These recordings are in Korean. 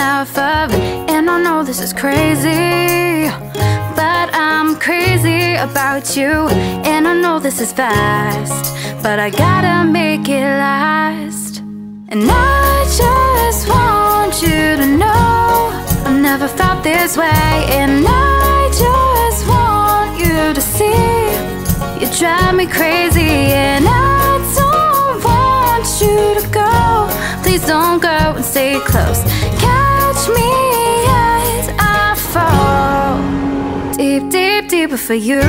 enough of. And I know this is crazy, but I'm crazy about you. And I know this is fast, but I gotta make it last. And I just want you to know I've never felt this way. And I just want you to see you drive me crazy. And I don't want you to go. Please don't go and stay close. For you.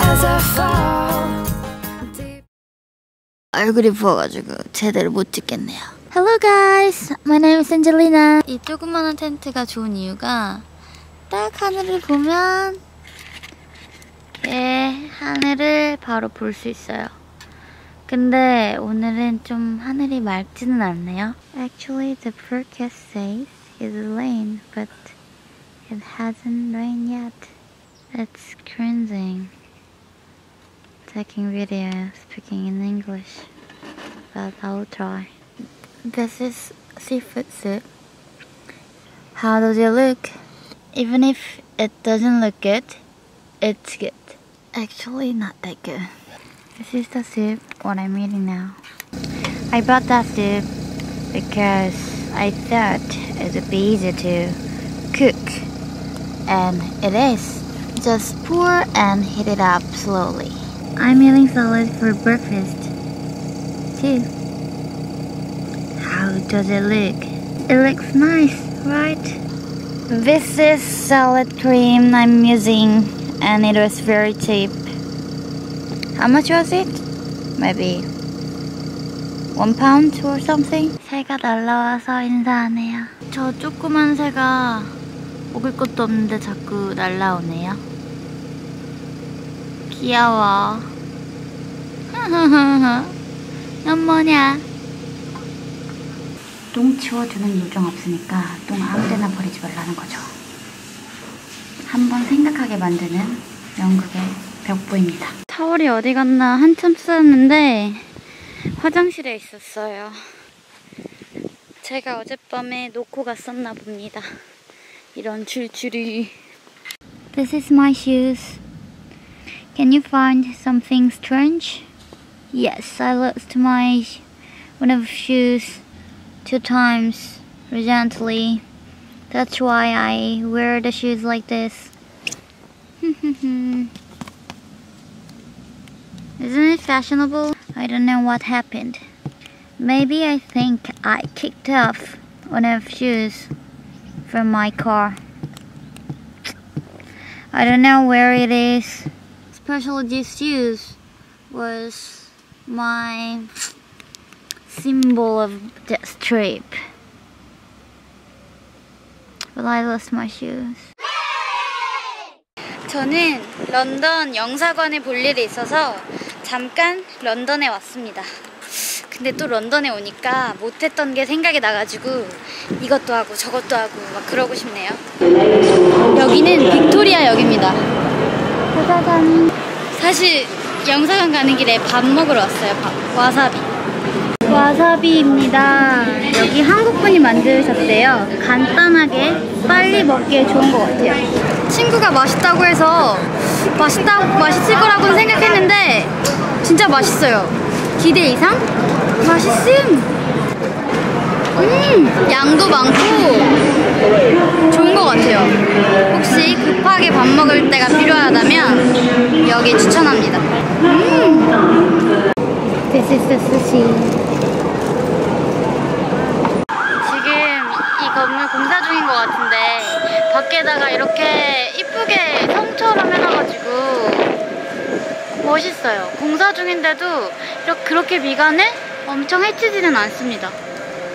As I fall. 얼굴이 부어가지고 제대로 못 찍겠네요. Hello guys, my name is Angelina. 이 조그마한 텐트가 좋은 이유가 딱 하늘을 보면 이렇게 하늘을 바로 볼 수 있어요. 근데 오늘은 좀 하늘이 맑지는 않네요. Actually, the forecast says it's rain, but it hasn't rained yet. It's cringing. taking video speaking in English, but I'll try. This is seafood soup. How does it look? Even if it doesn't look good, it's good. Actually, not that good. This is the soup, what I'm eating now. I bought that soup because I thought it would be easy to cook And it is. Just pour and heat it up slowly. I'm eating salad for breakfast too. How does it look? It looks nice, right? This is salad cream I'm using and it was very cheap. How much was it? Maybe one pound or something? 새가 날라와서 인사하네요. 저 조그만 새가 먹을 것도 없는데 자꾸 날라오네요. 귀여워. 넌 뭐냐? 똥 치워주는 요정 없으니까 똥 아무데나 버리지 말라는 거죠. 한번 생각하게 만드는 연극의 벽보입니다. 타월이 어디 갔나 한참 쓰었는데 화장실에 있었어요. 제가 어젯밤에 놓고 갔었나 봅니다. 이런 줄줄이. This is my shoes. Can you find something strange? Yes, I lost my one of shoes two times recently. That's why I wear the shoes like this. Isn't it fashionable? I don't know what happened. Maybe I think I kicked off one of shoes from my car. I don't know where it is. Especially these shoes was my symbol of this trip. But I lost my shoes. 저는 런던 영사관에 볼 일이 있어서 잠깐 런던에 왔습니다. 근데 또 런던에 오니까 못했던 게 생각이 나가지고 이것도 하고 저것도 하고 막 그러고 싶네요. 여기는 빅토리아 역입니다. 짜자잔. 사실 영사관 가는 길에 밥 먹으러 왔어요. 밥. 와사비. 와사비입니다. 여기 한국분이 만드셨대요. 간단하게 빨리 먹기에 좋은 것 같아요. 친구가 맛있다고 해서 맛있다, 맛있을 거라고는 생각했는데 진짜 맛있어요. 기대 이상? 맛있음! 음! 양도 많고 좋은 것 같아요. 혹시 급하게 밥 먹을 때가 필요하다면 여기 추천합니다. 음! This is the sushi. 지금 이 건물 공사 중인 것 같은데 밖에다가 이렇게 이쁘게 성처럼 해놔가지고 멋있어요. 공사 중인데도 이렇게 그렇게 미간에 엄청 해치지는 않습니다.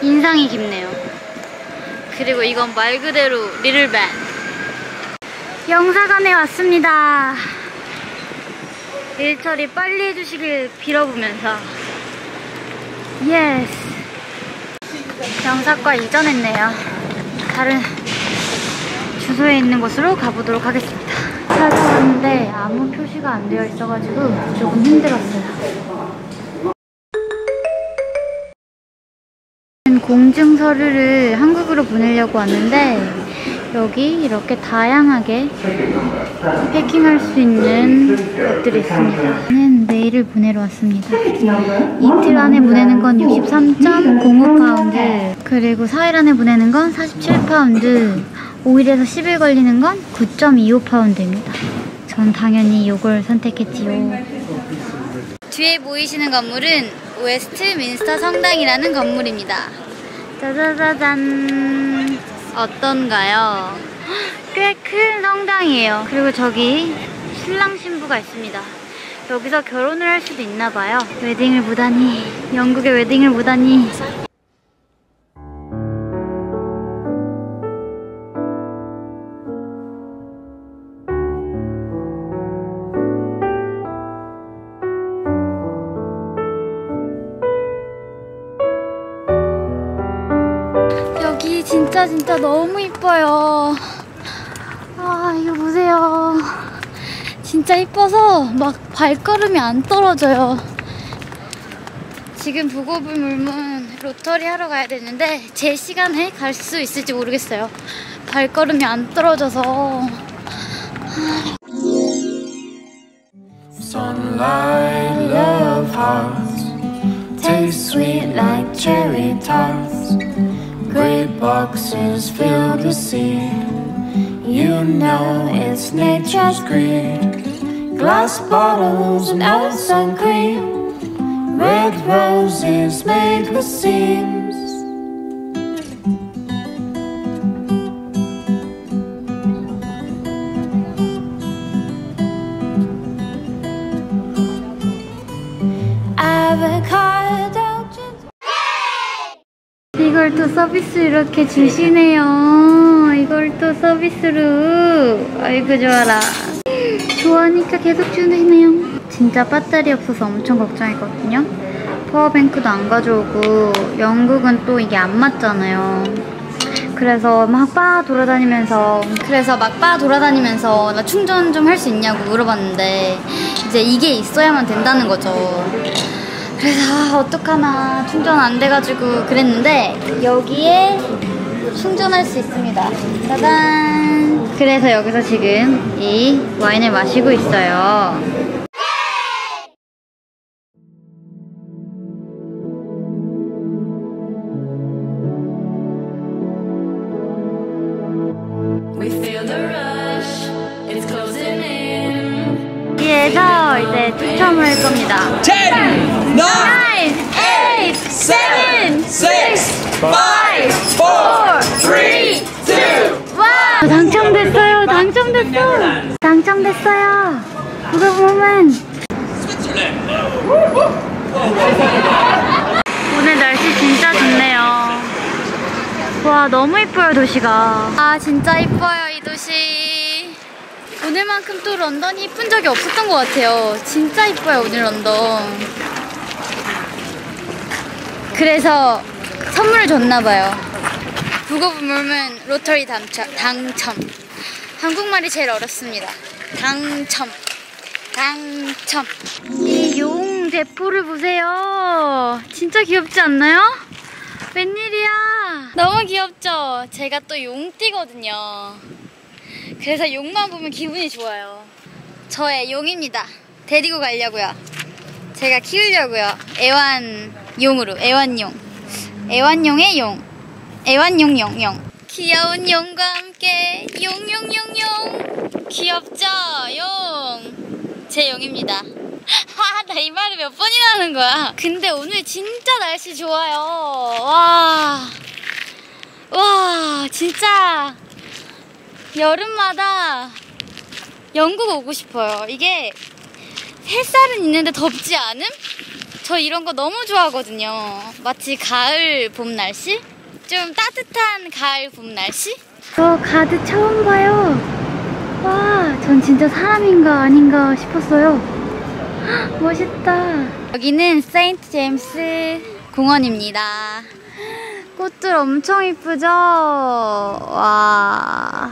인상이 깊네요. 그리고 이건 말 그대로 리틀밴. 영사관에 왔습니다. 일 처리 빨리 해주시길 빌어보면서. 예스. 영사과 이전했네요. 다른 주소에 있는 곳으로 가보도록 하겠습니다. 찾아왔는데 아무 표시가 안 되어 있어가지고 조금 힘들었어요. 공증 서류를 한국으로 보내려고 왔는데 여기 이렇게 다양하게 패킹할 수 있는 것들이 있습니다. 저는 메일을 보내러 왔습니다. 이틀 안에 보내는 건 63.05파운드 그리고 4일 안에 보내는 건 47파운드 5일에서 10일 걸리는 건 9.25파운드입니다. 전 당연히 이걸 선택했지요. 뒤에 보이시는 건물은 웨스트 민스터 성당이라는 건물입니다. 짜자자잔 어떤가요? 꽤 큰 성당이에요. 그리고 저기 신랑 신부가 있습니다. 여기서 결혼을 할 수도 있나 봐요. 웨딩을 보다니 영국의 웨딩을 보다니 진짜 진짜 너무 이뻐요. 아 이거 보세요. 진짜 이뻐서 막 발걸음이 안 떨어져요. 지금 부고불 물문 로터리 하러 가야 되는데 제 시간에 갈 수 있을지 모르겠어요. 발걸음이 안 떨어져서 Sunlight, love hearts, taste sweet like cherry tarts. Great boxes filled with seed. You know it's nature's greed. Glass bottles and old sun cream. Red roses made with seams. 이걸 또 서비스 이렇게 주시네요. 이걸 또 서비스로. 아이고, 좋아라. 좋아하니까 계속 주네요. 진짜 배터리 없어서 엄청 걱정했거든요. 파워뱅크도 안 가져오고, 영국은 또 이게 안 맞잖아요. 그래서 막바 돌아다니면서, 그래서 막바 돌아다니면서 나 충전 좀 할 수 있냐고 물어봤는데, 이제 이게 있어야만 된다는 거죠. 그래서 아, 어떡하나. 충전 안 돼가지고 그랬는데 여기에 충전할 수 있습니다. 짜잔. 그래서 여기서 지금 이 와인을 마시고 있어요 이제 추첨을 할 겁니다. 10, 9, 9, 8, 7, 6, 5, 4, 3, 2, 와 당첨됐어요. 당첨됐어. 당첨됐어요. 그거 보면. 오늘 날씨 진짜 좋네요. 와 너무 이뻐요 도시가. 아 진짜 이뻐요 이 도시 오늘만큼 또 런던이 이쁜 적이 없었던 것 같아요 진짜 이뻐요 오늘 런던 그래서 선물을 줬나봐요 북어부물문 로터리 당첨, 당첨. 한국말이 제일 어렵습니다. 당첨. 당첨. 이 용 대포를 보세요. 진짜 귀엽지 않나요? 웬일이야. 너무 귀엽죠? 제가 또 용띠거든요. 그래서 용만 보면 기분이 좋아요. 저의 용입니다. 데리고 가려고요. 제가 키우려고요. 애완용으로, 애완용. 애완용의 용. 애완용 용 용 귀여운 용과 함께 용용용용 귀엽죠 용 제 용입니다 하 나 이 말을 몇 번이나 하는 거야 근데 오늘 진짜 날씨 좋아요 와, 와 진짜 여름마다 영국 오고 싶어요 이게 햇살은 있는데 덥지 않음? 저 이런 거 너무 좋아하거든요 마치 가을 봄 날씨? 좀 따뜻한 가을 봄 날씨? 저 가드 처음 봐요. 와, 전 진짜 사람인가 아닌가 싶었어요. 헉, 멋있다. 여기는 세인트 제임스 공원입니다. 꽃들 엄청 이쁘죠? 와.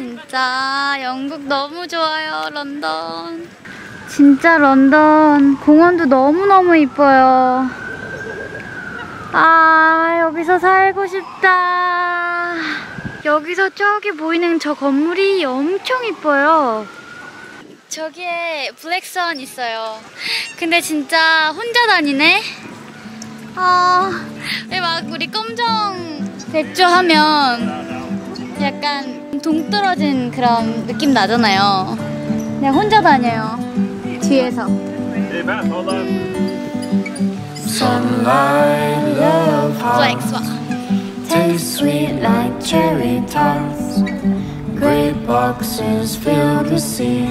진짜 영국 너무 좋아요, 런던. 진짜 런던 공원도 너무너무 이뻐요. 아, 여기서 살고 싶다. 여기서 저기 보이는 저 건물이 엄청 이뻐요. 저기에 블랙선 있어요. 근데 진짜 혼자 다니네? 아, 왜막 우리 검정 백조 하면 약간 동떨어진 그런 느낌 나잖아요. 그냥 혼자 다녀요. 뒤에서. Hearts 봐. taste sweet like cherry tarts. Great boxes filled with seed.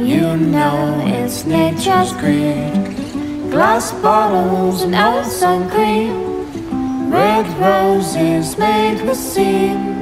You know it's nature's greed. Glass bottles and sun cream. Red roses made with seams.